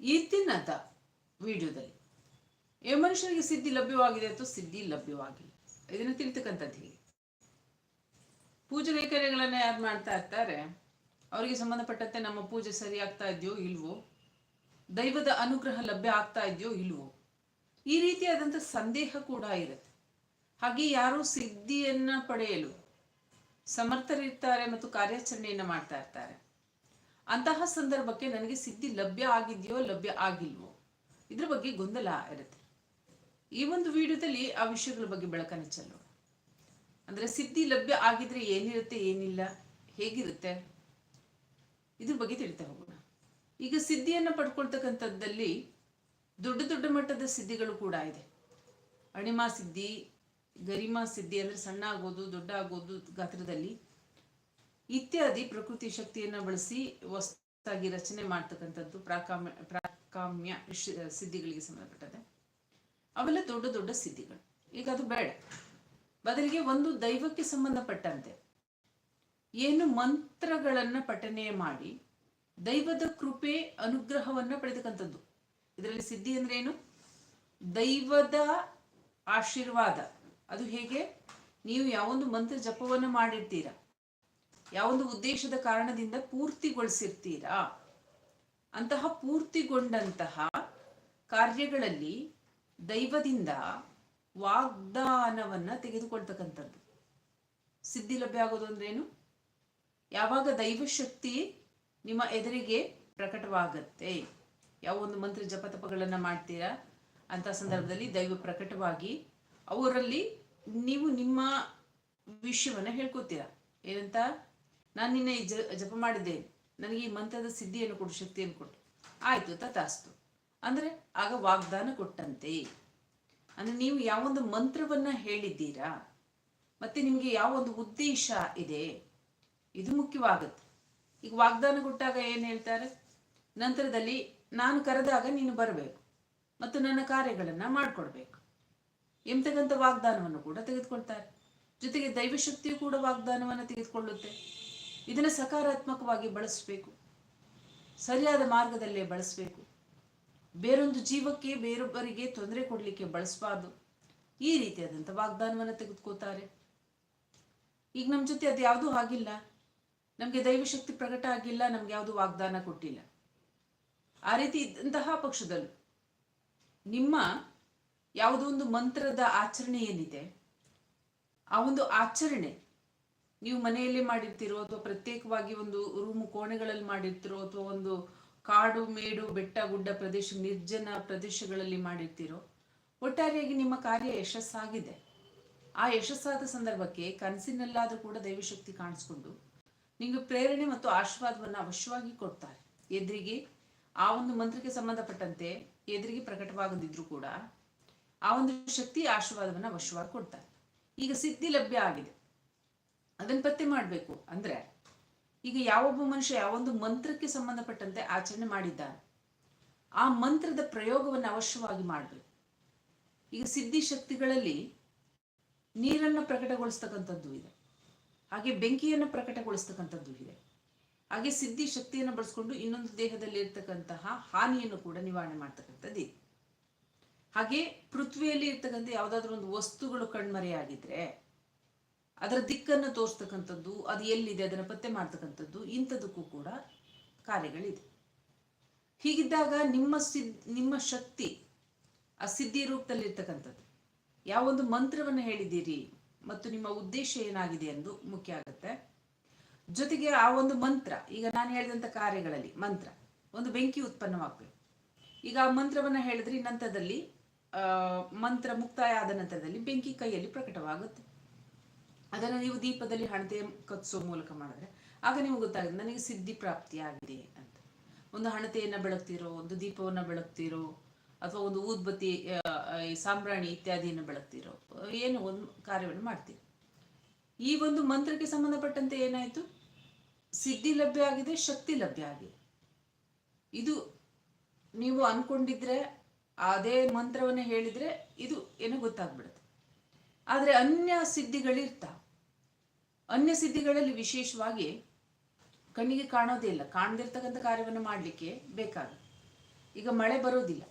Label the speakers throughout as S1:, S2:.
S1: ಇತ್ತಿನದ ವಿಡಿಯೋದಲ್ಲಿ. ಯಾವ ಮನುಷ್ಯನಿಗೆ ಸಿದ್ಧಿ ಲಭ್ಯವಾಗಿದೆ ಅಥವಾ ಸಿದ್ಧಿ ಲಭ್ಯವಾಗಿಲ್ಲ. ಇದನ್ನು ತಿಳಿತಕ್ಕಂಥದ್ದು ಹೇಗೆ. ಪೂಜೆ ಕೈಕರ್ಯಗಳನ್ನ ಯಾರು ಮಾಡ್ತಾ ಇರ್ತಾರೆ? ಅವರಿಗೆ ಸಂಬಂಧಪಟ್ಟಂತೆ ನಮ್ಮ ಪೂಜೆ ಸರಿ ಆಗ್ತಾ ಇದೆಯೋ ಇಲ್ವೋ? ದೈವದ ಅನುಗ್ರಹ ಲಭ್ಯ ಆಗ್ತಾ ಇದೆಯೋ ಇಲ್ವೋ? ಈ ರೀತಿಯಾದಂಥ ಸಂದೇಹ ಕೂಡ ಇರುತ್ತೆ. ಹಾಗೆ ಯಾರು ಸಿದ್ಧಿಯನ್ನ ಪಡೆಯಲು ಸಮರ್ಥರಿರ್ತಾರೆ ಮತ್ತು ಕಾರ್ಯಾಚರಣೆಯನ್ನ ಮಾಡ್ತಾ ಇರ್ತಾರೆ. ಅಂತಹ ಸಂದರ್ಭಕ್ಕೆ ನನಗೆ ಸಿದ್ಧಿ ಲಭ್ಯ ಆಗಿದೆಯೋ, ಲಭ್ಯ ಆಗಿಲ್ವೋ? ಇದ್ರ ಬಗ್ಗೆ ಗೊಂದಲ ಇರುತ್ತೆ. ಈ ಒಂದು ವಿಡಿಯೋದಲ್ಲಿ ಆ ವಿಷಯಗಳ ಬಗ್ಗೆ ಬೆಳಕನ್ನು ಚೆಲ್ಲೋಣ. ಅಂದ್ರೆ ಸಿದ್ಧಿ ಲಭ್ಯ ಆಗಿದ್ರೆ ಏನಿರುತ್ತೆ, ಏನಿಲ್ಲ, ಹೇಗಿರುತ್ತೆ? ಇದ್ರ ಬಗ್ಗೆ ತಿಳಿತಾ ಹೋಗೋಣ. ಈಗ ಸಿದ್ಧಿಯನ್ನು ಪಡ್ಕೊಳ್ತಕ್ಕಂಥದ್ದಲ್ಲಿ ದೊಡ್ಡ ದೊಡ್ಡ ಮಟ್ಟದ ಸಿದ್ಧಿಗಳು ಕೂಡ ಇದೆ. ಅಣಿಮಾ ಸಿದ್ಧಿ, ಗರಿಮಾ ಸಿದ್ಧಿ ಅಂದ್ರೆ ಸಣ್ಣ ಆಗೋದು, ದೊಡ್ಡ ಆಗೋದು ಗಾತ್ರದಲ್ಲಿ ಇತ್ಯಾದಿ ಪ್ರಕೃತಿ ಶಕ್ತಿಯನ್ನ ಬಳಸಿ ಹೊಸದಾಗಿ ರಚನೆ ಮಾಡ್ತಕ್ಕಂಥದ್ದು ಪ್ರಾಕಾಮ್ಯ ಪ್ರಾಕಾಮ್ಯ ಸಿದ್ಧಿಗಳಿಗೆ ಸಂಬಂಧಪಟ್ಟದೆ ಅವೆಲ್ಲ ದೊಡ್ಡ ದೊಡ್ಡ ಸಿದ್ಧಿಗಳು. ಈಗ ಅದು ಬೇಡ. ಬದಲಿಗೆ ಒಂದು ದೈವಕ್ಕೆ ಸಂಬಂಧಪಟ್ಟಂತೆ ಏನು ಮಂತ್ರಗಳನ್ನ ಪಠನೆ ಮಾಡಿ ದೈವದ ಕೃಪೆ ಅನುಗ್ರಹವನ್ನ ಪಡೆದಕ್ಕಂಥದ್ದು. ಇದರಲ್ಲಿ ಸಿದ್ಧಿ ಅಂದ್ರೆ ಏನು? ದೈವದ ಆಶೀರ್ವಾದ. ಅದು ಹೇಗೆ? ನೀವು ಯಾವೊಂದು ಮಂತ್ರ ಜಪವನ್ನು ಮಾಡಿರ್ತೀರಾ? ಯಾವೊಂದು ಉದ್ದೇಶದ ಕಾರಣದಿಂದ ಪೂರ್ತಿಗೊಳಿಸಿರ್ತೀರಾ? ಅಂತಹ ಪೂರ್ತಿಗೊಂಡಂತಹ ಕಾರ್ಯಗಳಲ್ಲಿ ದೈವದಿಂದ ವಾಗ್ದಾನವನ್ನ ತೆಗೆದುಕೊಳ್ತಕ್ಕಂಥದ್ದು. ಸಿದ್ಧಿ ಲಭ್ಯ ಆಗೋದು ಅಂದ್ರೇನು? ಯಾವಾಗ ದೈವಶಕ್ತಿ ನಿಮ್ಮ ಎದುರಿಗೆ ಪ್ರಕಟವಾಗತ್ತೆ. ಯಾವ ಒಂದು ಮಂತ್ರ ಜಪ ತಪಗಳನ್ನ ಮಾಡ್ತೀರಾ? ಅಂತ ಸಂದರ್ಭದಲ್ಲಿ ದೈವ ಪ್ರಕಟವಾಗಿ ಅವರಲ್ಲಿ ನೀವು ನಿಮ್ಮ ವಿಷಯವನ್ನ ಹೇಳ್ಕೊತೀರಾ. ಏನಂತ? ನಾನು ನಿನ್ನೆ ಈ ಜಪ ಮಾಡಿದ್ದೇನೆ ನನಗೆ ಈ ಮಂತ್ರದ ಸಿದ್ಧಿಯನ್ನು ಕೊಡು, ಶಕ್ತಿಯನ್ನು ಕೊಟ್ಟು ಆಯ್ತು, ತಥಾಸ್ತು. ಅಂದ್ರೆ ಆಗ ವಾಗ್ದಾನ ಕೊಟ್ಟಂತೆ. ಅಂದ್ರೆ ನೀವು ಯಾವೊಂದು ಮಂತ್ರವನ್ನ ಹೇಳಿದ್ದೀರಾ? ಮತ್ತೆ ನಿಮಗೆ ಯಾವ ಒಂದು ಉದ್ದೇಶ ಇದೆ? ಇದು ಮುಖ್ಯವಾಗುತ್ತೆ. ಈಗ ವಾಗ್ದಾನ ಕೊಟ್ಟಾಗ ಏನು ಹೇಳ್ತಾರೆ? ನಂತರದಲ್ಲಿ ನಾನು ಕರೆದಾಗ ನೀನು ಬರಬೇಕು. ಮತ್ತು ನನ್ನ ಕಾರ್ಯಗಳನ್ನು ಮಾಡಿಕೊಡ್ಬೇಕು. ಎಂತಕ್ಕಂಥ ವಾಗ್ದಾನವನ್ನು ಕೂಡ ತೆಗೆದುಕೊಳ್ತಾರೆ. ಜೊತೆಗೆ ದೈವಶಕ್ತಿಯು ಕೂಡ ವಾಗ್ದಾನವನ್ನು ತೆಗೆದುಕೊಳ್ಳುತ್ತೆ. ಇದನ್ನು ಸಕಾರಾತ್ಮಕವಾಗಿ ಬಳಸಬೇಕು. ಸರಿಯಾದ ಮಾರ್ಗದಲ್ಲೇ ಬಳಸಬೇಕು. ಬೇರೊಂದು ಜೀವಕ್ಕೆ ಬೇರೊಬ್ಬರಿಗೆ ತೊಂದರೆ ಕೊಡಲಿಕ್ಕೆ ಬಳಸಬಾರ್ದು. ಈ ರೀತಿಯಾದಂಥ ವಾಗ್ದಾನವನ್ನು ತೆಗೆದುಕೋತಾರೆ. ಈಗ ನಮ್ಮ ಜೊತೆ ಅದು ಯಾವುದೂ ಆಗಿಲ್ಲ. ನಮಗೆ ದೈವಶಕ್ತಿ ಪ್ರಕಟ ಆಗಿಲ್ಲ, ನಮ್ಗೆ ಯಾವುದು ವಾಗ್ದಾನ ಕೊಟ್ಟಿಲ್ಲ. ಆ ರೀತಿ ಇದ್ದಂತಹ ಪಕ್ಷದಲ್ಲೂ ನಿಮ್ಮ ಯಾವುದೋ ಒಂದು ಮಂತ್ರದ ಆಚರಣೆ ಏನಿದೆ, ಆ ಒಂದು ಆಚರಣೆ ನೀವು ಮನೆಯಲ್ಲಿ ಮಾಡಿರ್ತಿರೋ ಅಥವಾ ಪ್ರತ್ಯೇಕವಾಗಿ ಒಂದು ರೂಮು ಕೋಣೆಗಳಲ್ಲಿ ಮಾಡಿರ್ತಿರೋ ಅಥವಾ ಒಂದು ಕಾಡು, ಮೇಡು, ಬೆಟ್ಟ, ಗುಡ್ಡ ಪ್ರದೇಶ, ನಿರ್ಜನ ಪ್ರದೇಶಗಳಲ್ಲಿ ಮಾಡಿರ್ತಿರೋ, ಒಟ್ಟಾರೆಯಾಗಿ ನಿಮ್ಮ ಕಾರ್ಯ ಯಶಸ್ಸಾಗಿದೆ. ಆ ಯಶಸ್ಸಾದ ಸಂದರ್ಭಕ್ಕೆ ಕನಸಿನಲ್ಲಾದ್ರೂ ಕೂಡ ದೈವಶಕ್ತಿ ಕಾಣಿಸ್ಕೊಂಡು ನಿಮಗೆ ಪ್ರೇರಣೆ ಮತ್ತು ಆಶೀರ್ವಾದವನ್ನು ಅವಶ್ಯವಾಗಿ ಕೊಡ್ತಾರೆ. ಎದುರಿಗೆ ಆ ಒಂದು ಮಂತ್ರಕ್ಕೆ ಸಂಬಂಧಪಟ್ಟಂತೆ ಎದುರಿಗೆ ಪ್ರಕಟವಾಗದಿದ್ರು ಕೂಡ ಆ ಒಂದು ಶಕ್ತಿ, ಆಶೀರ್ವಾದವನ್ನು ಅವಶ್ಯವಾಗಿ ಕೊಡ್ತಾರೆ. ಈಗ ಸಿದ್ಧಿ ಲಭ್ಯ ಆಗಿದೆ. ಅದನ್ನು ಪತ್ತೆ ಮಾಡಬೇಕು. ಅಂದ್ರೆ ಈಗ ಯಾವೊಬ್ಬ ಮನುಷ್ಯ ಯಾವೊಂದು ಮಂತ್ರಕ್ಕೆ ಸಂಬಂಧಪಟ್ಟಂತೆ ಆಚರಣೆ ಮಾಡಿದ್ದಾನೆ, ಆ ಮಂತ್ರದ ಪ್ರಯೋಗವನ್ನು ಅವಶ್ಯವಾಗಿ ಮಾಡಬೇಕು. ಈಗ ಸಿದ್ಧಿ ಶಕ್ತಿಗಳಲ್ಲಿ ನೀರನ್ನು ಪ್ರಕಟಗೊಳಿಸ್ತಕ್ಕಂಥದ್ದು ಇದೆ, ಹಾಗೆ ಬೆಂಕಿಯನ್ನು ಪ್ರಕಟಗೊಳಿಸ್ತಕ್ಕಂಥದ್ದು ಇದೆ, ಹಾಗೆ ಸಿದ್ಧಿ ಶಕ್ತಿಯನ್ನು ಬಳಸ್ಕೊಂಡು ಇನ್ನೊಂದು ದೇಹದಲ್ಲಿ ಇರ್ತಕ್ಕಂತಹ ಹಾನಿಯನ್ನು ಕೂಡ ನಿವಾರಣೆ ಮಾಡ್ತಕ್ಕಂಥದ್ದು ಇದೆ ಹಾಗೆ ಪೃಥ್ವಿಯಲ್ಲಿ ಇರ್ತಕ್ಕಂಥ ಯಾವುದಾದ್ರೂ ಒಂದು ವಸ್ತುಗಳು ಕಣ್ಮರೆಯಾಗಿದ್ರೆ ಅದರ ದಿಕ್ಕನ್ನು ತೋರಿಸ್ತಕ್ಕಂಥದ್ದು, ಅದು ಎಲ್ಲಿದೆ, ಅದನ್ನು ಪತ್ತೆ ಮಾಡ್ತಕ್ಕಂಥದ್ದು, ಇಂಥದಕ್ಕೂ ಕೂಡ ಕಾರ್ಯಗಳಿದೆ. ಹೀಗಿದ್ದಾಗ ನಿಮ್ಮ ಸಿದ್, ನಿಮ್ಮ ಶಕ್ತಿ, ಆ ಸಿದ್ಧಿ ರೂಪದಲ್ಲಿರ್ತಕ್ಕಂಥದ್ದು ಯಾವೊಂದು ಮಂತ್ರವನ್ನು ಹೇಳಿದ್ದೀರಿ ಮತ್ತು ನಿಮ್ಮ ಉದ್ದೇಶ ಏನಾಗಿದೆ ಎಂದು ಮುಖ್ಯ ಆಗುತ್ತೆ. ಜೊತೆಗೆ ಆ ಒಂದು ಮಂತ್ರ, ಈಗ ನಾನು ಹೇಳಿದಂಥ ಕಾರ್ಯಗಳಲ್ಲಿ ಮಂತ್ರ, ಒಂದು ಬೆಂಕಿ ಉತ್ಪನ್ನವಾಗಬೇಕು. ಈಗ ಆ ಮಂತ್ರವನ್ನು ಹೇಳಿದ್ರೆ ನಂತರದಲ್ಲಿ ಮಂತ್ರ ಮುಕ್ತಾಯ ಆದ ನಂತರದಲ್ಲಿ ಬೆಂಕಿ ಕೈಯಲ್ಲಿ ಪ್ರಕಟವಾಗುತ್ತೆ. ಅದನ್ನು ನೀವು ದೀಪದಲ್ಲಿ ಹಣತೆ ಕತ್ಸೋ ಮೂಲಕ ಮಾಡಿದ್ರೆ ಆಗ ನಿಮ್ಗೆ ಗೊತ್ತಾಗುತ್ತೆ, ನನಗೆ ಸಿದ್ಧಿ ಪ್ರಾಪ್ತಿಯಾಗಿದೆ ಅಂತ. ಒಂದು ಹಣತೆಯನ್ನು ಬೆಳಗ್ತಿರೋ, ಒಂದು ದೀಪವನ್ನು ಬೆಳಗ್ತಿರೋ, ಅಥವಾ ಒಂದು ಊದ್ಬತ್ತಿ ಸಾಂಬ್ರಾಣಿ ಇತ್ಯಾದಿಯನ್ನು ಬೆಳಗ್ತಿರೋ, ಏನು ಒಂದು ಕಾರ್ಯವನ್ನು ಮಾಡ್ತೀರಿ. ಈ ಒಂದು ಮಂತ್ರಕ್ಕೆ ಸಂಬಂಧಪಟ್ಟಂತೆ ಏನಾಯಿತು? ಸಿದ್ಧಿ ಲಭ್ಯ ಆಗಿದೆ, ಶಕ್ತಿ ಲಭ್ಯ ಆಗಿದೆ. ಇದು ನೀವು ಅನ್ಕೊಂಡಿದ್ರೆ, ಅದೇ ಮಂತ್ರವನ್ನ ಹೇಳಿದ್ರೆ ಇದು ಏನೋ ಗೊತ್ತಾಗ್ಬಿಡುತ್ತೆ. ಆದರೆ ಅನ್ಯ ಸಿದ್ಧಿಗಳಿರ್ತಾವ. ಅನ್ಯ ಸಿದ್ಧಿಗಳಲ್ಲಿ ವಿಶೇಷವಾಗಿ ಕಣ್ಣಿಗೆ ಕಾಣೋದೇ ಇಲ್ಲ. ಕಾಣದಿರ್ತಕ್ಕಂಥ ಕಾರ್ಯವನ್ನು ಮಾಡಲಿಕ್ಕೆ ಬೇಕಾಗುತ್ತೆ ಈಗ ಮಳೆ ಬರೋದಿಲ್ಲ.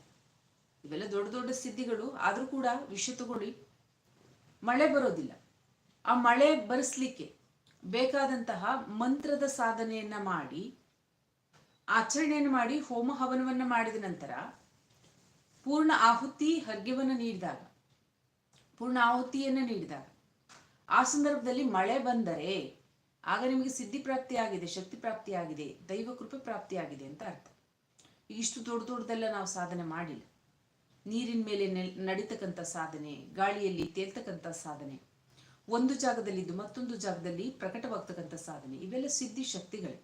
S1: ಇವೆಲ್ಲ ದೊಡ್ಡ ದೊಡ್ಡ ಸಿದ್ಧಿಗಳು. ಆದರೂ ಕೂಡ ವಿಷಯ ತಗೊಳ್ಳಿ. ಮಳೆ ಬರೋದಿಲ್ಲ. ಆ ಮಳೆ ಬರೆಸ್ಲಿಕ್ಕೆ ಬೇಕಾದಂತಹ ಮಂತ್ರದ ಸಾಧನೆಯನ್ನ ಮಾಡಿ, ಆಚರಣೆಯನ್ನು ಮಾಡಿ, ಹೋಮ ಹವನವನ್ನು ಮಾಡಿದ ನಂತರ ಪೂರ್ಣ ಆಹುತಿ ಹರ್ಗ್ಯವನ್ನು ನೀಡಿದಾಗ, ಪೂರ್ಣ ಆಹುತಿಯನ್ನು ನೀಡಿದಾಗ ಆ ಸಂದರ್ಭದಲ್ಲಿ ಮಳೆ ಬಂದರೆ ಆಗ ನಿಮಗೆ ಸಿದ್ಧಿ ಪ್ರಾಪ್ತಿಯಾಗಿದೆ, ಶಕ್ತಿ ಪ್ರಾಪ್ತಿಯಾಗಿದೆ, ದೈವ ಕೃಪೆ ಪ್ರಾಪ್ತಿಯಾಗಿದೆ ಅಂತ ಅರ್ಥ. ಇಷ್ಟು ದೊಡ್ಡ ದೊಡ್ಡದೆಲ್ಲ ನಾವು ಸಾಧನೆ ಮಾಡಿಲ್ಲ. ನೀರಿನ ಮೇಲೆ ನಡೀತಕ್ಕಂಥ ಸಾಧನೆ, ಗಾಳಿಯಲ್ಲಿ ತೇಲ್ತಕ್ಕಂಥ ಸಾಧನೆ, ಒಂದು ಜಾಗದಲ್ಲಿದ್ದು ಮತ್ತೊಂದು ಜಾಗದಲ್ಲಿ ಪ್ರಕಟವಾಗ್ತಕ್ಕಂಥ ಸಾಧನೆ, ಇವೆಲ್ಲ ಸಿದ್ಧಿ ಶಕ್ತಿಗಳೇ.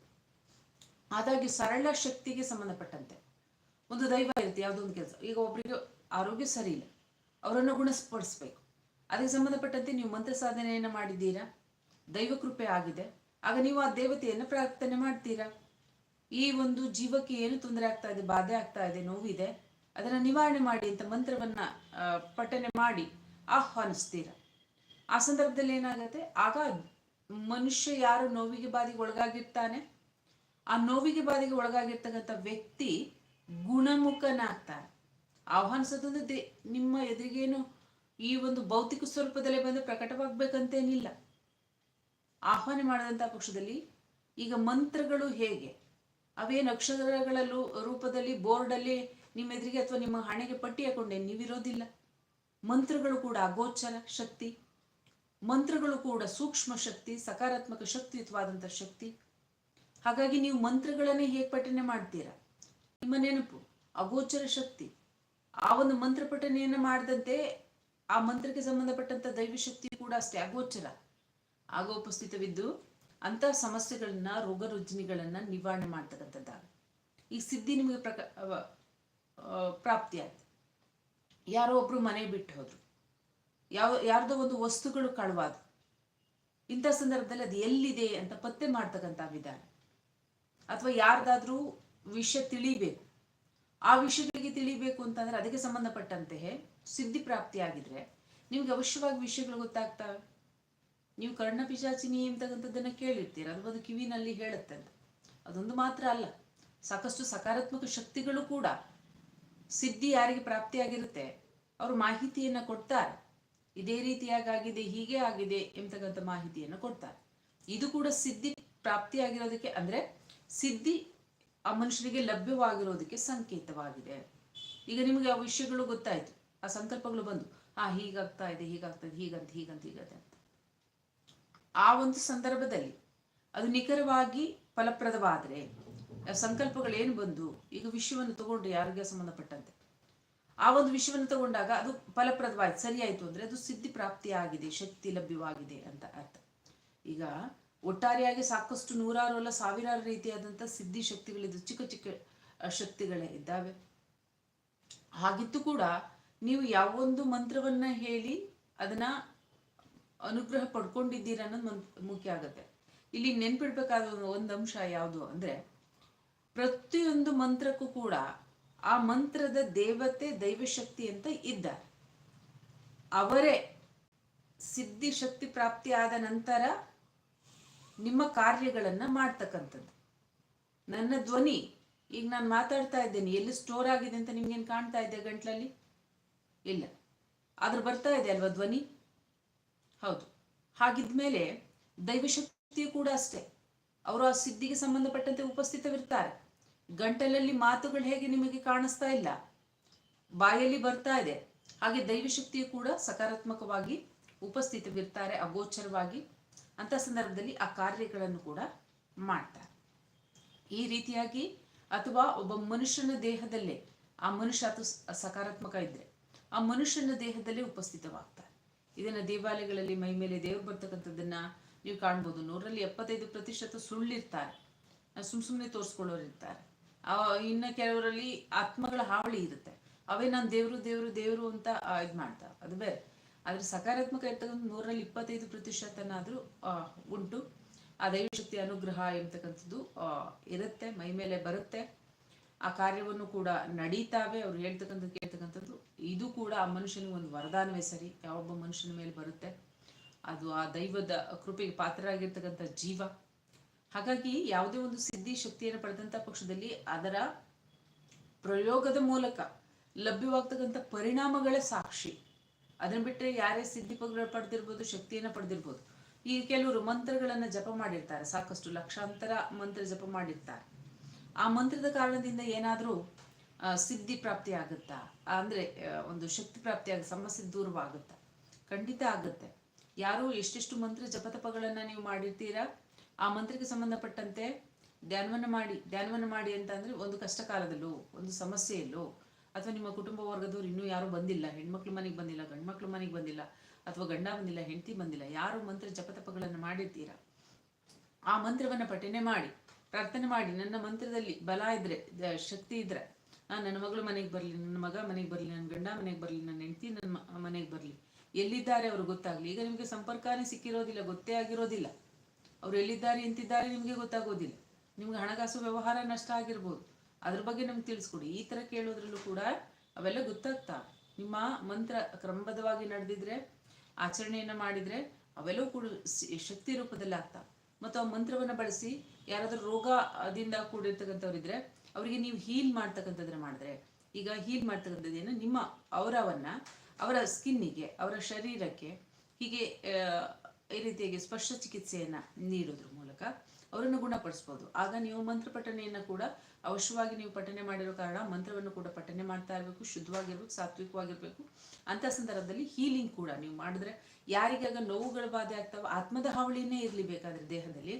S1: ಆದಾಗ್ಯೂ ಸರಳ ಶಕ್ತಿಗೆ ಸಂಬಂಧಪಟ್ಟಂತೆ. ಒಂದು ದೈವ ಇರುತ್ತೆ, ಯಾವುದೋ ಒಂದು ಕೆಲಸ. ಈಗ ಒಬ್ಬರಿಗೆ ಆರೋಗ್ಯ ಸರಿ ಇಲ್ಲ. ಅವರನ್ನು ಗುಣಪಡಿಸ್ಬೇಕು ಅದಕ್ಕೆ ಸಂಬಂಧಪಟ್ಟಂತೆ ನೀವು ಮಂತ್ರ ಸಾಧನೆಯನ್ನು ಮಾಡಿದ್ದೀರಾ? ದೈವ ಕೃಪೆ ಆಗಿದೆ. ಆಗ ನೀವು ಆ ದೇವತೆಯನ್ನು ಪ್ರಾರ್ಥನೆ ಮಾಡ್ತೀರಾ? ಈ ಒಂದು ಜೀವಕ್ಕೆ ಏನು ತೊಂದರೆ ಆಗ್ತಾ ಇದೆ, ಬಾಧೆ ಆಗ್ತಾ ಇದೆ, ನೋವಿದೆ, ಅದನ್ನು ನಿವಾರಣೆ ಮಾಡಿ ಅಂತ ಮಂತ್ರವನ್ನ ಪಠನೆ ಮಾಡಿ ಆಹ್ವಾನಿಸ್ತೀರಾ? ಆ ಸಂದರ್ಭದಲ್ಲಿ ಏನಾಗುತ್ತೆ? ಆಗ ಮನುಷ್ಯ ಯಾರು ನೋವಿಗೆ ಬಾಧೆಗೆ ಒಳಗಾಗಿರ್ತಾನೆ? ಆ ನೋವಿಗೆ ಬಾಧೆಗೆ ಒಳಗಾಗಿರ್ತಕ್ಕಂಥ ವ್ಯಕ್ತಿ ಗುಣಮುಖನಾಗ್ತಾನೆ. ಆಹ್ವಾನಿಸೋದೊಂದು ದೇ ನಿಮ್ಮ ಎದುರಿಗೇನು ಈ ಒಂದು ಭೌತಿಕ ಸ್ವರೂಪದಲ್ಲೇ ಬಂದು ಪ್ರಕಟವಾಗಬೇಕಂತೇನಿಲ್ಲ ಆಹ್ವಾನ ಮಾಡಿದಂಥ ಪಕ್ಷದಲ್ಲಿ ಈಗ ಮಂತ್ರಗಳು ಹೇಗೆ? ಅವೇ ಅಕ್ಷರಗಳ ರೂಪದಲ್ಲಿ ಬೋರ್ಡಲ್ಲಿ ನಿಮ್ಮ ಎದುರಿಗೆ ಅಥವಾ ನಿಮ್ಮ ಹಣೆಗೆ ಪಟ್ಟಿ ಹಾಕೊಂಡೆ ನೀವಿರೋದಿಲ್ಲ. ಮಂತ್ರಗಳು ಕೂಡ ಅಗೋಚರ ಶಕ್ತಿ. ಮಂತ್ರಗಳು ಕೂಡ ಸೂಕ್ಷ್ಮ ಶಕ್ತಿ, ಸಕಾರಾತ್ಮಕ ಶಕ್ತಿಯುತವಾದಂಥ ಶಕ್ತಿ. ಹಾಗಾಗಿ ನೀವು ಮಂತ್ರಗಳನ್ನೇ ಹೇಗೆ ಪಠನೆ ಮಾಡ್ತೀರಾ? ನಿಮ್ಮ ನೆನಪು ಅಗೋಚರ ಶಕ್ತಿ. ಆ ಒಂದು ಮಂತ್ರ ಪಠನೆಯನ್ನು ಮಾಡದಂತೆ ಆ ಮಂತ್ರಕ್ಕೆ ಸಂಬಂಧಪಟ್ಟಂತ ದೈವಶಕ್ತಿ ಕೂಡ ಅಷ್ಟೇ ಅಗೋಚರ ಆಗೋಪಸ್ಥಿತವಿದ್ದು ಅಂತ ಸಮಸ್ಯೆಗಳನ್ನ ರೋಗ ರುಜಿನಿಗಳನ್ನ ನಿವಾರಣೆ ಮಾಡ್ತಕ್ಕಂಥದ್ದಾಗ ಈ ಸಿದ್ಧಿ ನಿಮಗೆ ಪ್ರಕ ಪ್ರಾಪ್ತಿ ಆಯ್ತು. ಯಾರೋ ಒಬ್ರು ಮನೆ ಬಿಟ್ಟು ಹೋದ್ರು. ಯಾವ, ಯಾರ್ದೋ ಒಂದು ವಸ್ತುಗಳು ಕಳವಾದ್ರು. ಇಂಥ ಸಂದರ್ಭದಲ್ಲಿ ಅದು ಎಲ್ಲಿದೆ ಅಂತ ಪತ್ತೆ ಮಾಡ್ತಕ್ಕಂಥ ವಿಧಾನ. ಅಥವಾ ಯಾರ್ದಾದ್ರೂ ವಿಷಯ ತಿಳಿಬೇಕು. ಆ ವಿಷಯಗಳಿಗೆ ತಿಳಿಬೇಕು ಅಂತಂದ್ರೆ ಅದಕ್ಕೆ ಸಂಬಂಧಪಟ್ಟಂತೆ ಸಿದ್ಧಿ ಪ್ರಾಪ್ತಿಯಾಗಿದ್ರೆ ನಿಮ್ಗೆ ಅವಶ್ಯವಾಗಿ ವಿಷಯಗಳು ಗೊತ್ತಾಗ್ತವೆ ನೀವು ಕರ್ಣ ಪಿಶಾಚಿನಿ ಅಂತಕ್ಕಂಥದ್ದನ್ನ ಕೇಳಿರ್ತೀರ, ಅದು ಒಂದು ಕಿವಿನಲ್ಲಿ ಹೇಳುತ್ತೆ ಅಂತ. ಅದೊಂದು ಮಾತ್ರ ಅಲ್ಲ, ಸಾಕಷ್ಟು ಸಕಾರಾತ್ಮಕ ಶಕ್ತಿಗಳು ಕೂಡ ಸಿದ್ಧಿ ಯಾರಿಗೆ ಪ್ರಾಪ್ತಿಯಾಗಿರುತ್ತೆ, ಅವರು ಮಾಹಿತಿಯನ್ನ ಕೊಡ್ತಾರೆ. ಇದೇ ರೀತಿಯಾಗಿ ಆಗಿದೆ ಹೀಗೆ ಆಗಿದೆ ಎಂಬತಕ್ಕಂಥ ಮಾಹಿತಿಯನ್ನು ಕೊಡ್ತಾರೆ. ಇದು ಕೂಡ ಸಿದ್ಧಿ ಪ್ರಾಪ್ತಿಯಾಗಿರೋದಕ್ಕೆ ಅಂದ್ರೆ ಸಿದ್ಧಿ ಆ ಮನುಷ್ಯರಿಗೆ ಲಭ್ಯವಾಗಿರೋದಕ್ಕೆ ಸಂಕೇತವಾಗಿದೆ. ಈಗ ನಿಮಗೆ ಆ ವಿಷಯಗಳು ಗೊತ್ತಾಯ್ತು? ಆ ಸಂಕಲ್ಪಗಳು ಬಂದು, ಆ, ಹೀಗಾಗ್ತಾ ಇದೆ ಹೀಗಾಗ್ತಾ ಇದೆ, ಹೀಗಂತ ಹೀಗಂತ, ಹೀಗಂತೆ ಅಂತ. ಆ ಒಂದು ಸಂದರ್ಭದಲ್ಲಿ ಅದು ನಿಖರವಾಗಿ ಫಲಪ್ರದವಾದರೆ ಸಂಕಲ್ಪಗಳು ಏನು ಬಂದು, ಈಗ ವಿಷಯವನ್ನು ತಗೊಂಡ್ರೆ ಯಾರಿಗೆ ಸಂಬಂಧಪಟ್ಟಂತೆ? ಆ ಒಂದು ವಿಷಯವನ್ನು ತಗೊಂಡಾಗ ಅದು ಫಲಪ್ರದವಾಯ್ತು, ಸರಿಯಾಯ್ತು ಅಂದ್ರೆ ಅದು ಸಿದ್ಧಿ ಪ್ರಾಪ್ತಿಯಾಗಿದೆ, ಶಕ್ತಿ ಲಭ್ಯವಾಗಿದೆ ಅಂತ ಅರ್ಥ. ಈಗ ಒಟ್ಟಾರೆಯಾಗಿ ಸಾಕಷ್ಟು ನೂರಾರು ಅಲ್ಲ ಸಾವಿರಾರು ರೀತಿಯಾದಂಥ ಸಿದ್ಧಿ ಶಕ್ತಿಗಳಿದ್ದು ಚಿಕ್ಕ ಚಿಕ್ಕ ಶಕ್ತಿಗಳೇ ಇದ್ದಾವೆ. ಹಾಗಿತ್ತು ಕೂಡ ನೀವು ಯಾವೊಂದು ಮಂತ್ರವನ್ನ ಹೇಳಿ ಅದನ್ನ ಅನುಗ್ರಹ ಪಡ್ಕೊಂಡಿದ್ದೀರ ಅನ್ನೋದು ಮುಖ್ಯ ಆಗುತ್ತೆ. ಇಲ್ಲಿ ನೆನ್ಪಿಡ್ಬೇಕಾದ ಒಂದು ಅಂಶ ಯಾವುದು ಅಂದ್ರೆ, ಪ್ರತಿಯೊಂದು ಮಂತ್ರಕ್ಕೂ ಕೂಡ ಆ ಮಂತ್ರದ ದೇವತೆ ದೈವಶಕ್ತಿ ಅಂತ ಇದ್ದಾರೆ. ಅವರೇ ಸಿದ್ಧಿ ಶಕ್ತಿ ಪ್ರಾಪ್ತಿ ಆದ ನಂತರ ನಿಮ್ಮ ಕಾರ್ಯಗಳನ್ನು ಮಾಡ್ತಕ್ಕಂಥದ್ದು. ನನ್ನ ಧ್ವನಿ, ಈಗ ನಾನು ಮಾತಾಡ್ತಾ ಇದ್ದೇನೆ, ಎಲ್ಲಿ ಸ್ಟೋರ್ ಆಗಿದೆ ಅಂತ ನಿಮ್ಗೇನು ಕಾಣ್ತಾ ಇದೆ ಗಂಟ್ಲಲ್ಲಿ? ಇಲ್ಲ. ಆದ್ರೂ ಬರ್ತಾ ಇದೆ ಅಲ್ವಾ ಧ್ವನಿ? ಹೌದು. ಹಾಗಿದ್ಮೇಲೆ ದೈವಶಕ್ತಿಯು ಕೂಡ ಅಷ್ಟೇ. ಅವರು ಆ ಸಿದ್ಧಿಗೆ ಸಂಬಂಧಪಟ್ಟಂತೆ ಉಪಸ್ಥಿತವಿರ್ತಾರೆ. ಗಂಟಲಲ್ಲಿ ಮಾತುಗಳು ಹೇಗೆ ನಿಮಗೆ ಕಾಣಿಸ್ತಾ ಇಲ್ಲ? ಬಾಯಲ್ಲಿ ಬರ್ತಾ ಇದೆ. ಹಾಗೆ ದೈವಶಕ್ತಿಯು ಕೂಡ ಸಕಾರಾತ್ಮಕವಾಗಿ ಉಪಸ್ಥಿತವಿರ್ತಾರೆ, ಅಗೋಚರವಾಗಿ. ಅಂತ ಸಂದರ್ಭದಲ್ಲಿ ಆ ಕಾರ್ಯಗಳನ್ನು ಕೂಡ ಮಾಡ್ತಾರೆ. ಈ ರೀತಿಯಾಗಿ ಅಥವಾ ಒಬ್ಬ ಮನುಷ್ಯನ ದೇಹದಲ್ಲೇ ಆ ಮನುಷ್ಯ ಅದು ಸಕಾರಾತ್ಮಕ ಇದ್ದರೆ ಆ ಮನುಷ್ಯನ ದೇಹದಲ್ಲೇ ಉಪಸ್ಥಿತವಾಗ್ತಾರೆ. ಇದನ್ನ ದೇವಾಲಯಗಳಲ್ಲಿ ಮೈ ಮೇಲೆ ದೇವರು ಬರ್ತಕ್ಕಂಥದ್ದನ್ನ ನೀವು ಕಾಣ್ಬೋದು. ನೂರಲ್ಲಿ ಎಪ್ಪತ್ತೈದು ಪ್ರತಿಶತ ಸುಳ್ಳಿರ್ತಾರೆ. ಸುಮ್ ಸುಮ್ಮನೆ ತೋರಿಸ್ಕೊಳ್ಳೋರು ಇರ್ತಾರೆ. ಇನ್ನು ಕೆಲವರಲ್ಲಿ ಆತ್ಮಗಳ ಹಾವಳಿ ಇರುತ್ತೆ. ಅವೇ ನಾನು ದೇವರು ದೇವರು ದೇವರು ಅಂತ ಇದು ಮಾಡ್ತಾರೆ ಅದು ಬೇರೆ. ಆದ್ರೆ ಸಕಾರಾತ್ಮಕ ಇರ್ತಕ್ಕಂಥ ನೂರಲ್ಲಿ ಇಪ್ಪತ್ತೈದು ಪ್ರತಿಶತನಾದರೂ ಉಂಟು. ಆ ದೈವಶಕ್ತಿ ಅನುಗ್ರಹ ಎಂಬತಕ್ಕಂಥದ್ದು ಇರುತ್ತೆ, ಮೈ ಮೇಲೆ ಬರುತ್ತೆ. ಆ ಕಾರ್ಯವನ್ನು ಕೂಡ ನಡೀತಾವೆ. ಅವ್ರು ಹೇಳ್ತಕ್ಕಂಥದ್ದು ಕೇಳ್ತಕ್ಕಂಥದ್ದು. ಇದು ಕೂಡ ಆ ಮನುಷ್ಯನಿಗೆ ಒಂದು ವರದಾನವೇ ಸರಿ. ಯಾವೊಬ್ಬ ಮನುಷ್ಯನ ಮೇಲೆ ಬರುತ್ತೆ. ಅದು ಆ ದೈವದ ಕೃಪೆಗೆ ಪಾತ್ರರಾಗಿರ್ತಕ್ಕಂಥ ಜೀವ. ಹಾಗಾಗಿ ಯಾವುದೇ ಒಂದು ಸಿದ್ಧಿ ಶಕ್ತಿಯನ್ನು ಪಡೆದಂಥ ಪಕ್ಷದಲ್ಲಿ ಅದರ ಪ್ರಯೋಗದ ಮೂಲಕ ಲಭ್ಯವಾಗ್ತಕ್ಕಂಥ ಪರಿಣಾಮಗಳೇ ಸಾಕ್ಷಿ. ಅದನ್ನ ಬಿಟ್ಟರೆ ಯಾರೇ ಸಿದ್ಧಿ ಪಗಳು ಪಡೆದಿರ್ಬೋದು, ಶಕ್ತಿಯನ್ನು ಪಡೆದಿರ್ಬೋದು. ಈ ಕೆಲವರು ಮಂತ್ರಗಳನ್ನು ಜಪ ಮಾಡಿರ್ತಾರೆ. ಸಾಕಷ್ಟು ಲಕ್ಷಾಂತರ ಮಂತ್ರ ಜಪ ಮಾಡಿರ್ತಾರೆ. ಆ ಮಂತ್ರದ ಕಾರಣದಿಂದ ಏನಾದರೂ ಸಿದ್ಧಿ ಪ್ರಾಪ್ತಿ ಆಗುತ್ತಾ? ಅಂದರೆ ಒಂದು ಶಕ್ತಿ ಪ್ರಾಪ್ತಿ ಆಗ, ಸಮಸ್ಯೆ ದೂರವಾಗುತ್ತಾ? ಖಂಡಿತ ಆಗುತ್ತೆ. ಯಾರು ಎಷ್ಟೆಷ್ಟು ಮಂತ್ರ ಜಪತಪಗಳನ್ನು ನೀವು ಮಾಡಿರ್ತೀರಾ? ಆ ಮಂತ್ರಕ್ಕೆ ಸಂಬಂಧಪಟ್ಟಂತೆ ಧ್ಯಾನವನ್ನು ಮಾಡಿ ಧ್ಯಾನವನ್ನು ಮಾಡಿ ಅಂತ ಒಂದು ಕಷ್ಟ ಕಾಲದಲ್ಲೂ ಒಂದು ಸಮಸ್ಯೆಯಲ್ಲೋ ಅಥವಾ ನಿಮ್ಮ ಕುಟುಂಬ ವರ್ಗದವ್ರು ಇನ್ನೂ ಯಾರು ಬಂದಿಲ್ಲ, ಹೆಣ್ಮಕ್ಳು ಮನೆಗೆ ಬಂದಿಲ್ಲ, ಗಂಡ್ಮಕ್ಳು ಮನೆಗೆ ಬಂದಿಲ್ಲ, ಅಥವಾ ಗಂಡ ಬಂದಿಲ್ಲ, ಹೆಂಡತಿ ಬಂದಿಲ್ಲ, ಯಾರು ಮಂತ್ರ ಜಪತಪಗಳನ್ನು ಮಾಡಿರ್ತೀರಾ? ಆ ಮಂತ್ರವನ್ನು ಪಠನೆ ಮಾಡಿ, ಪ್ರಾರ್ಥನೆ ಮಾಡಿ, ನನ್ನ ಮಂತ್ರದಲ್ಲಿ ಬಲ ಇದ್ರೆ ಶಕ್ತಿ ಇದ್ರೆ ನನ್ನ ಮಗಳು ಮನೆಗೆ ಬರಲಿ, ನನ್ನ ಮಗ ಮನೆಗೆ ಬರಲಿ, ನನ್ನ ಗಂಡ ಮನೆಗೆ ಬರಲಿ, ನನ್ನ ಹೆಂಡತಿ ನನ್ನ ಮನೆಗೆ ಬರಲಿ, ಎಲ್ಲಿದ್ದಾರೆ ಅವ್ರು ಗೊತ್ತಾಗ್ಲಿ? ಈಗ ನಿಮಗೆ ಸಂಪರ್ಕನೇ ಸಿಕ್ಕಿರೋದಿಲ್ಲ, ಗೊತ್ತೇ ಆಗಿರೋದಿಲ್ಲ. ಅವ್ರು ಎಲ್ಲಿದ್ದಾರೆ ಎಂತಿದ್ದಾರೆ ನಿಮಗೆ ಗೊತ್ತಾಗೋದಿಲ್ಲ. ನಿಮ್ಗೆ ಹಣಕಾಸು ವ್ಯವಹಾರ ನಷ್ಟ ಆಗಿರ್ಬೋದು. ಅದ್ರ ಬಗ್ಗೆ ನಮ್ಗೆ ತಿಳಿಸ್ಕೊಡಿ. ಈ ಥರ ಕೇಳೋದ್ರಲ್ಲೂ ಕೂಡ ಅವೆಲ್ಲ ಗೊತ್ತಾಗ್ತಾ. ನಿಮ್ಮ ಮಂತ್ರ ಕ್ರಮಬದ್ಧವಾಗಿ ನಡೆದಿದ್ರೆ, ಆಚರಣೆಯನ್ನು ಮಾಡಿದರೆ ಅವೆಲ್ಲವೂ ಕೂಡ ಶಕ್ತಿ ರೂಪದಲ್ಲಿ ಆಗ್ತಾ ಮತ್ತು ಆ ಮಂತ್ರವನ್ನು ಬಳಸಿ ಯಾರಾದರೂ ರೋಗದಿಂದ ಕೂಡಿರ್ತಕ್ಕಂಥವ್ರಿದ್ರೆ ಅವರಿಗೆ ನೀವು ಹೀಲ್ ಮಾಡ್ತಕ್ಕಂಥದ್ರೆ ಮಾಡಿದ್ರೆ, ಈಗ ಹೀಲ್ ಮಾಡ್ತಕ್ಕಂಥದ್ದೇನು ನಿಮ್ಮ ಅವರವನ್ನ, ಅವರ ಸ್ಕಿನ್ನಿಗೆ ಅವರ ಶರೀರಕ್ಕೆ ಹೀಗೆ ಈ ರೀತಿಯಾಗಿ ಸ್ಪರ್ಶ ಚಿಕಿತ್ಸೆಯನ್ನು ನೀಡೋದ್ರ ಮೂಲಕ ಅವರನ್ನು ಗುಣಪಡಿಸ್ಬೋದು. ಆಗ ನೀವು ಮಂತ್ರ ಪಠನೆಯನ್ನು ಕೂಡ ಅವಶ್ಯವಾಗಿ ನೀವು ಪಠನೆ ಮಾಡಿರೋ ಕಾರಣ ಮಂತ್ರವನ್ನು ಕೂಡ ಪಠನೆ ಮಾಡ್ತಾ ಇರಬೇಕು, ಶುದ್ಧವಾಗಿರ್ಬೇಕು, ಸಾತ್ವಿಕವಾಗಿರ್ಬೇಕು. ಅಂತ ಸಂದರ್ಭದಲ್ಲಿ ಹೀಲಿಂಗ್ ಕೂಡ ನೀವು ಮಾಡಿದ್ರೆ ಯಾರಿಗಾಗ ನೋವುಗಳು ಬಾಧೆ ಆಗ್ತಾವ, ಆತ್ಮದ ಹಾವಳಿನೇ ಇರಲಿ ಬೇಕಾದ್ರೆ ದೇಹದಲ್ಲಿ.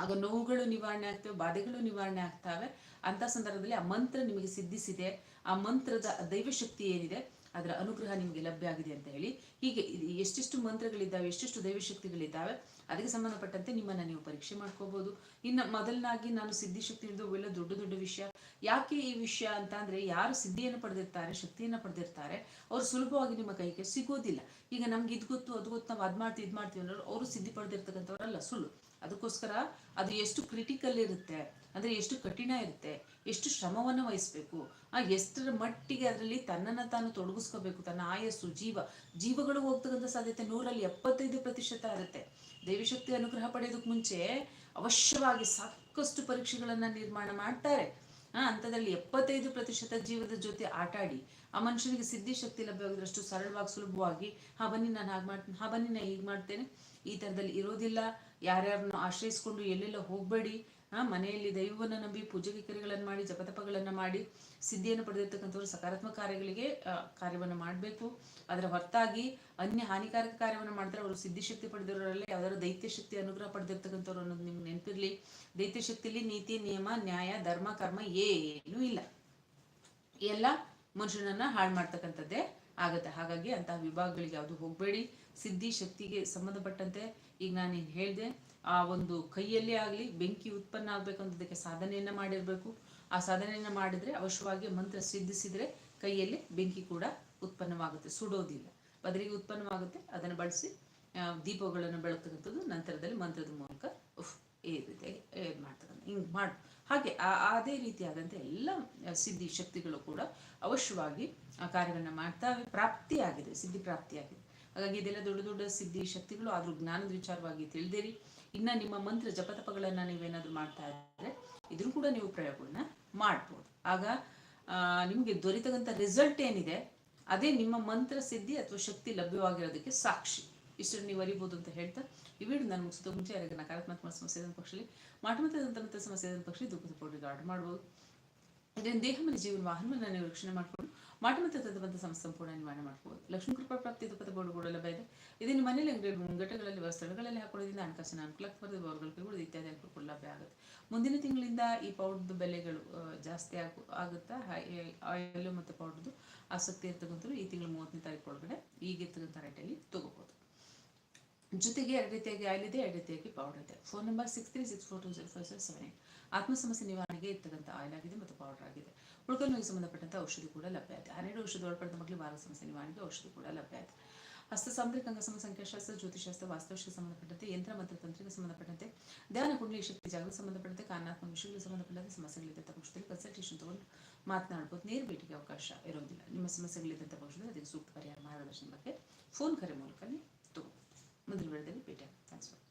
S1: ಆಗ ನೋವುಗಳು ನಿವಾರಣೆ ಆಗ್ತವೆ, ಬಾಧೆಗಳು ನಿವಾರಣೆ ಆಗ್ತವೆ. ಅಂತ ಸಂದರ್ಭದಲ್ಲಿ ಆ ಮಂತ್ರ ನಿಮಗೆ ಸಿದ್ಧಿಸಿದೆ. ಆ ಮಂತ್ರದ ದೈವಶಕ್ತಿ ಏನಿದೆ? ಅದರ ಅನುಗ್ರಹ ನಿಮಗೆ ಲಭ್ಯ ಆಗಿದೆ ಅಂತ ಹೇಳಿ. ಹೀಗೆ ಎಷ್ಟೆಷ್ಟು ಮಂತ್ರಗಳಿದ್ದಾವೆ, ಎಷ್ಟೆಷ್ಟು ದೈವಶಕ್ತಿಗಳಿದ್ದಾವೆ ಅದಕ್ಕೆ ಸಂಬಂಧಪಟ್ಟಂತೆ ನಿಮ್ಮನ್ನು ನೀವು ಪರೀಕ್ಷೆ ಮಾಡ್ಕೋಬಹುದು ಇನ್ನು ಮೊದಲನಾಗಿ ನಾನು ಸಿದ್ಧಿಶಕ್ತಿ ಹಿಡಿದು ಅವೆಲ್ಲ ದೊಡ್ಡ ದೊಡ್ಡ ವಿಷಯ. ಯಾಕೆ ಈ ವಿಷಯ ಅಂತ ಅಂದ್ರೆ ಯಾರು ಸಿದ್ಧಿಯನ್ನು ಪಡೆದಿರ್ತಾರೆ, ಶಕ್ತಿಯನ್ನು ಪಡೆದಿರ್ತಾರೆ, ಅವರು ಸುಲಭವಾಗಿ ನಿಮ್ಮ ಕೈಗೆ ಸಿಗೋದಿಲ್ಲ. ಈಗ ನಮ್ಗೆ ಇದು ಗೊತ್ತು, ಅದು ಗೊತ್ತು, ನಾವು ಅದ್ ಮಾಡ್ತೀವಿ, ಇದು ಮಾಡ್ತೀವಿ ಅನ್ನೋರು ಅವರು ಸಿದ್ಧಿ ಪಡೆದಿರ್ತಕ್ಕಂಥವ್ರಲ್ಲ, ಸುಳ್ಳು. ಅದಕ್ಕೋಸ್ಕರ ಅದು ಎಷ್ಟು ಕ್ರಿಟಿಕಲ್ ಇರುತ್ತೆ, ಅಂದರೆ ಎಷ್ಟು ಕಠಿಣ ಇರುತ್ತೆ, ಎಷ್ಟು ಶ್ರಮವನ್ನು ವಹಿಸಬೇಕು, ಆ ಎಷ್ಟರ ಮಟ್ಟಿಗೆ ಅದರಲ್ಲಿ ತನ್ನನ್ನು ತಾನು ತೊಡಗಿಸ್ಕೋಬೇಕು, ತನ್ನ ಆಯಸ್ಸು, ಜೀವ, ಜೀವಗಳು ಹೋಗ್ತಕ್ಕಂಥ ಸಾಧ್ಯತೆ ನೂರಲ್ಲಿ ಎಪ್ಪತ್ತೈದು ಪ್ರತಿಶತ ಇರುತ್ತೆ. ದೇವಿಶಕ್ತಿ ಅನುಗ್ರಹ ಪಡೆಯೋದಕ್ಕೆ ಮುಂಚೆ ಅವಶ್ಯವಾಗಿ ಸಾಕಷ್ಟು ಪರೀಕ್ಷೆಗಳನ್ನು ನಿರ್ಮಾಣ ಮಾಡ್ತಾರೆ. ಆ, ಅಂಥದ್ರಲ್ಲಿ ಎಪ್ಪತ್ತೈದು ಪ್ರತಿಶತ ಜೀವದ ಜೊತೆ ಆಟಾಡಿ, ಆ ಮನುಷ್ಯನಿಗೆ ಸಿದ್ಧಿಶಕ್ತಿ ಲಭ್ಯವಾಗಿದ್ದಷ್ಟು ಸರಳವಾಗಿ, ಸುಲಭವಾಗಿ, ಹಾ ಬನ್ನಿ ನಾನು ಹಾಗೆ ಮಾಡ್ತೀನಿ ಹಾ ಬನ್ನಿ ನಾನು ಹೀಗೆ ಮಾಡ್ತೇನೆ, ಈ ಥರದಲ್ಲಿ ಇರೋದಿಲ್ಲ ಯಾರ್ಯಾರನ್ನು ಆಶ್ರಯಿಸ್ಕೊಂಡು ಎಲ್ಲೆಲ್ಲ ಹೋಗಬೇಡಿ ಮನೆಯಲ್ಲಿ ದೈವವನ್ನು ನಂಬಿ ಪೂಜೆ ಮಾಡಿ, ಜಪತಪಗಳನ್ನು ಮಾಡಿ, ಸಿದ್ಧಿಯನ್ನು ಪಡೆದಿರ್ತಕ್ಕಂಥವ್ರು ಸಕಾರಾತ್ಮಕ ಕಾರ್ಯಗಳಿಗೆ ಕಾರ್ಯವನ್ನು ಮಾಡಬೇಕು. ಅದರ ಹೊರತಾಗಿ ಅನ್ಯ ಹಾನಿಕಾರಕ ಕಾರ್ಯವನ್ನು ಮಾಡಿದ್ರೆ ಅವರು ಸಿದ್ಧಿಶಕ್ತಿ ಪಡೆದಿರೋರಲ್ಲಿ ಯಾವ್ದಾದ್ರು ದೈತ್ಯ ಶಕ್ತಿ ಅನುಗ್ರಹ ಪಡೆದಿರ್ತಕ್ಕಂಥವ್ರು ಅನ್ನೋದು ನಿಮ್ಗೆ ನೆನಪಿರಲಿ. ದೈತ್ಯ ಶಕ್ತಿಯಲ್ಲಿ ನೀತಿ, ನಿಯಮ, ನ್ಯಾಯ, ಧರ್ಮ, ಕರ್ಮ ಏನೂ ಇಲ್ಲ. ಎಲ್ಲ ಮನುಷ್ಯನನ್ನ ಹಾಳು ಮಾಡ್ತಕ್ಕಂಥದ್ದೇ ಆಗುತ್ತೆ. ಹಾಗಾಗಿ ಅಂತಹ ವಿಭಾಗಗಳಿಗೆ ಯಾವುದು ಹೋಗಬೇಡಿ. ಸಿದ್ಧಿ ಶಕ್ತಿಗೆ ಸಂಬಂಧಪಟ್ಟಂತೆ ಈಗ ನಾನು ಹೇಳಿದೆ, ಆ ಒಂದು ಕೈಯಲ್ಲೇ ಆಗಲಿ ಬೆಂಕಿ ಉತ್ಪನ್ನ ಆಗಬೇಕಂತದಕ್ಕೆ ಸಾಧನೆಯನ್ನು ಮಾಡಿರಬೇಕು. ಆ ಸಾಧನೆಯನ್ನು ಮಾಡಿದರೆ ಅವಶ್ಯವಾಗಿ ಮಂತ್ರ ಸಿದ್ಧಿಸಿದರೆ ಕೈಯಲ್ಲಿ ಬೆಂಕಿ ಕೂಡ ಉತ್ಪನ್ನವಾಗುತ್ತೆ, ಸುಡೋದಿಲ್ಲ. ಬದಲಿಗೆ ಉತ್ಪನ್ನವಾಗುತ್ತೆ, ಅದನ್ನು ಬಳಸಿ ದೀಪಗಳನ್ನು ಬೆಳಕಂಥದ್ದು ನಂತರದಲ್ಲಿ ಮಂತ್ರದ ಮೂಲಕ ಈ ರೀತಿ ಇದು ಮಾಡ್ತಕ್ಕಂಥ, ಹಿಂಗೆ ಮಾಡಿ, ಹಾಗೆ ಅದೇ ರೀತಿಯಾದಂಥ ಎಲ್ಲ ಸಿದ್ಧಿ ಶಕ್ತಿಗಳು ಕೂಡ ಅವಶ್ಯವಾಗಿ ಆ ಕಾರ್ಯವನ್ನು ಮಾಡ್ತಾವೆ ಪ್ರಾಪ್ತಿಯಾಗಿದೆ, ಸಿದ್ಧಿ ಪ್ರಾಪ್ತಿಯಾಗಿದೆ. ಹಾಗಾಗಿ ಇದೆಲ್ಲ ದೊಡ್ಡ ದೊಡ್ಡ ಸಿದ್ಧಿ ಶಕ್ತಿಗಳು, ಆದರೂ ಜ್ಞಾನದ ವಿಚಾರವಾಗಿ ತಿಳಿದಿರಿ. ಇನ್ನ ನಿಮ್ಮ ಮಂತ್ರ ಜಪತಪಗಳನ್ನ ನೀವೇನಾದರೂ ಮಾಡ್ತಾ ಇದ್ರೆ ಇದ್ರೂ ಕೂಡ ನೀವು ಪ್ರಯೋಗಗಳನ್ನ ಮಾಡ್ಬೋದು. ಆಗ ನಿಮಗೆ ದೊರೆತಕ್ಕಂಥ ರಿಸಲ್ಟ್ ಏನಿದೆ, ಅದೇ ನಿಮ್ಮ ಮಂತ್ರ ಸಿದ್ಧಿ ಅಥವಾ ಶಕ್ತಿ ಲಭ್ಯವಾಗಿರೋದಕ್ಕೆ ಸಾಕ್ಷಿ. ಇಷ್ಟನ್ನು ನೀವು ಅರಿಬೋದು ಅಂತ ಹೇಳ್ತಾ, ಈ ವಿಡಿಯೋ ನಾನು ಮುಗಿಸಿದ ಮುಂಚೆ ಯಾರಿಗೆ ನಕಾರಾತ್ಮಕ ಸಮಸ್ಯೆ ಪಕ್ಷದಲ್ಲಿ ಮಾಟಮತದಂತ ಸಮಸ್ಯೆ ಪಕ್ಷ ದುಃಖದ ಪೌಡ್ರಿಗೆ ಆರ್ಡರ್ ಮಾಡ್ಬೋದು. ಇದರಿಂದ ದೇಹ, ಮನೆ, ಜೀವನ ವಾಹನವನ್ನು ನೀವು ರಕ್ಷಣೆ ಮಾಡಿಕೊಂಡು ಮಾಟ ಮತ್ತು ಸಮಸ್ಯೆ ಸಂಪೂರ್ಣ ನಿವಾರಣೆ ಮಾಡ್ಬೋದು. ಲಕ್ಷ್ಮೀ ಕೃಪಾ ಪ್ರಾಪ್ತಿ ಕೂಡ ಲಭ್ಯ ಇದೆ. ಇದನ್ನು ಮನೆಯಲ್ಲಿ ಘಟಗಳಲ್ಲಿ ಸ್ಥಳಗಳಲ್ಲಿ ಹಾಕೊಳ್ಳೋದ್ರಿಂದ ಹಣಕಾಸಿನ ಅನುಕೂಲಕ್ಕೆ ಬರೆದು ಬೋರ್ಗಳು ಇತ್ಯಾದಿ ಅನುಕೂಲ ಲಭ್ಯ ಆಗುತ್ತೆ. ಮುಂದಿನ ತಿಂಗಳಿಂದ ಈ ಪೌಡ್ರದ್ದು ಬೆಲೆಗಳು ಜಾಸ್ತಿ ಆಗು, ಆಗುತ್ತಾ? ಆಯಿಲ್ ಮತ್ತು ಪೌಡ್ರದ್ದು ಆಸಕ್ತಿ ಇರ್ತಕ್ಕಂಥವ್ರು ಈ ತಿಂಗಳು ಮೂವತ್ತನೇ ತಾರೀಕು ಒಳಗಡೆ ಈಗಿರ್ತಕ್ಕಂಥ ರೇಟಲ್ಲಿ ತಗೋಬೋದು. ಜೊತೆಗೆ ಎರಡು ರೀತಿಯಾಗಿ ಆಯಿಲ್ ಇದೆ, ಎರಡು ರೀತಿಯಾಗಿ ಪೌಡರ್ ಇದೆ. Phone number six three six four two zero five seven eight ಆತ್ಮ ಸಮಸ್ಯೆ ನಿವಾರಣೆಗೆ ಇರ್ತಕ್ಕಂಥ ಆಯಿಲ್ ಆಗಿದೆ ಮತ್ತು ಪೌಡರ್ ಆಗಿದೆ. ಉಳ್ಕಲ್ನಿಗೆ ಸಂಬಂಧಪಟ್ಟಂಥ ಔಷಧಿ ಕೂಡ ಲಭ್ಯ ಇದೆ ಹನ್ನೆರಡು ಔಷಧಿ ಒಳಪಡಿದ ಮಕ್ಕಳು ಸಮಸ್ಯೆ ನಿವಾರಣೆಗೆ ಔಷಧಿ ಕೂಡ ಲಭ್ಯ ಇದೆ ಹಸ್ತ ಸಾಂದ್ರಿಕ ಅಂಗಸಮ ಸಂಖ್ಯಾಶಾಸ್ತ್ರ ಜ್ಯೋತಿಷಾಸ್ತ್ರ ವಾಸ್ತುಶಕ್ಕೆ ಸಂಬಂಧಪಟ್ಟಂತೆ, ಯಂತ್ರ ಮತ್ತು ತಂತ್ರಕ್ಕೆ ಸಂಬಂಧಪಟ್ಟಂತೆ, ಧ್ಯಾನ, ಕುಂಡಲಿ, ಶಕ್ತಿ ಜಾಗಕ್ಕೆ ಸಂಬಂಧಪಟ್ಟಂತೆ, ಕಾರಣಾತ್ಮಕ ವಿಷಯಗಳಿಗೆ ಸಂಬಂಧಪಟ್ಟಂತೆ ಸಮಸ್ಯೆಗಳಿದ್ದಂಥ ಪಕ್ಷದಲ್ಲಿ ಕನ್ಸಲ್ಟೇಷನ್ ತಗೊಂಡು ಮಾತನಾಡ್ಬೋದು. ನೇರ ಭೇಟಿಗೆ ಅವಕಾಶ ಇರೋದಿಲ್ಲ. ನಿಮ್ಮ ಸಮಸ್ಯೆಗಳಿದ್ದಂಥ ಪಕ್ಷದಲ್ಲಿ ಅದಕ್ಕೆ ಸೂಕ್ತ ಪರಿಹಾರ, ಮಾರ್ಗದರ್ಶನ ಬಗ್ಗೆ ಫೋನ್ ಕರೆ ಮೂಲಕ ತಗೋ ಮುಂದಿನ ವಿಡಿಯೋದಲ್ಲಿ ಭೇಟಿ ಥ್ಯಾಂಕ್ಸ್ ಫಾರ್